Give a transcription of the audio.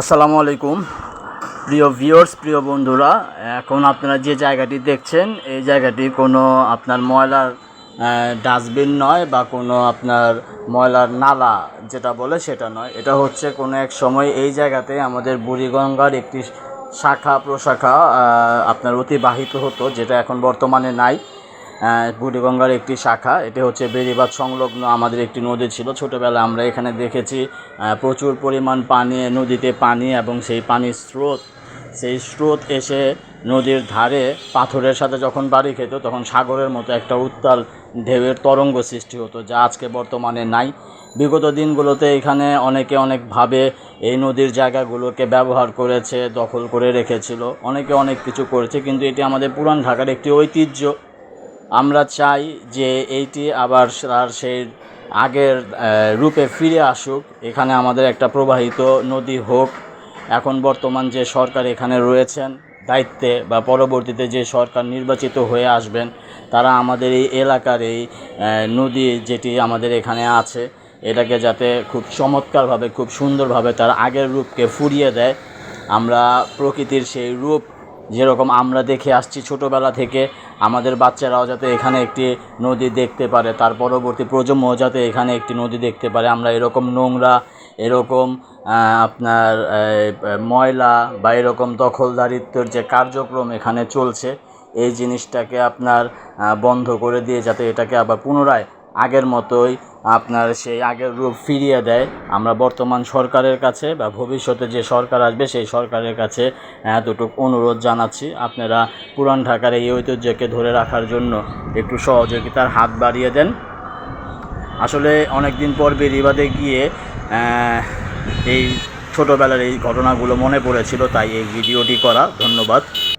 আসসালামু আলাইকুম। প্রিয় ভিউয়ার্স প্রিয় বন্ধুরা, এখন আপনারা যে জায়গাটি দেখছেন, এই জায়গাটি কোনো আপনার ময়লার ডাস্টবিন নয় বা কোনো আপনার ময়লার নালা যেটা বলে সেটা নয়। এটা হচ্ছে কোনো এক সময় এই জায়গাতে আমাদের বুড়িগঙ্গার একটি শাখা, প্রশাখা আপনার অতিবাহিত হতো, যেটা এখন বর্তমানে নাই। বুড়িগঙ্গার একটি শাখা। এটি হচ্ছে বেড়িবাঁধ সংলগ্ন আমাদের একটি নদী ছিল। ছোটোবেলায় আমরা এখানে দেখেছি প্রচুর পরিমাণ পানি, নদীতে পানি এবং সেই পানির স্রোত। সেই স্রোত এসে নদীর ধারে পাথরের সাথে যখন বাড়ি খেত, তখন সাগরের মতো একটা উত্তাল ঢেউয়ের তরঙ্গ সৃষ্টি হতো, যা আজকে বর্তমানে নাই। বিগত দিনগুলোতে এখানে অনেকে অনেকভাবে এই নদীর জায়গাগুলোকে ব্যবহার করেছে, দখল করে রেখেছিল। অনেকে অনেক কিছু করেছে, কিন্তু এটি আমাদের পুরান ঢাকার একটি ঐতিহ্য। আমরা চাই যে এইটি আবার তার সেই আগের রূপে ফিরে আসুক। এখানে আমাদের একটা প্রবাহিত নদী হোক। এখন বর্তমান যে সরকার এখানে রয়েছেন, দায়িত্বে বা পরবর্তীতে যে সরকার নির্বাচিত হয়ে আসবেন, তারা আমাদের এই এলাকার এই নদী যেটি আমাদের এখানে আছে, এটাকে যাতে খুব চমৎকারভাবে, খুব সুন্দরভাবে তার আগের রূপকে ফুরিয়ে দেয়। আমরা প্রকৃতির সেই রূপ যেরকম আমরা দেখে আসছি ছোটোবেলা থেকে, আমাদের বাচ্চারাও যাতে এখানে একটি নদী দেখতে পারে, তার পরবর্তী প্রজন্মও যাতে এখানে একটি নদী দেখতে পারে। আমরা এরকম নোংরা, এরকম আপনার ময়লা বা এরকম দখলদারিত্বর যে কার্যক্রম এখানে চলছে, এই জিনিসটাকে আপনার বন্ধ করে দিয়ে যাতে এটাকে আবার পুনরায় আগের মতোই আপনার সেই আগের রূপ ফিরিয়ে দেয়। আমরা বর্তমান সরকারের কাছে বা ভবিষ্যতে যে সরকার আসবে, সেই সরকারের কাছে এতটুকু অনুরোধ জানাচ্ছি আপনারা পুরান ঢাকার এই ঐতিহ্যকে ধরে রাখার জন্য একটু সহযোগিতার হাত বাড়িয়ে দেন। আসলে অনেক দিন পর বেরিবাদে গিয়ে এই ছোটোবেলার এই ঘটনাগুলো মনে পড়েছিল, তাই এই ভিডিওটি করা ধন্যবাদ।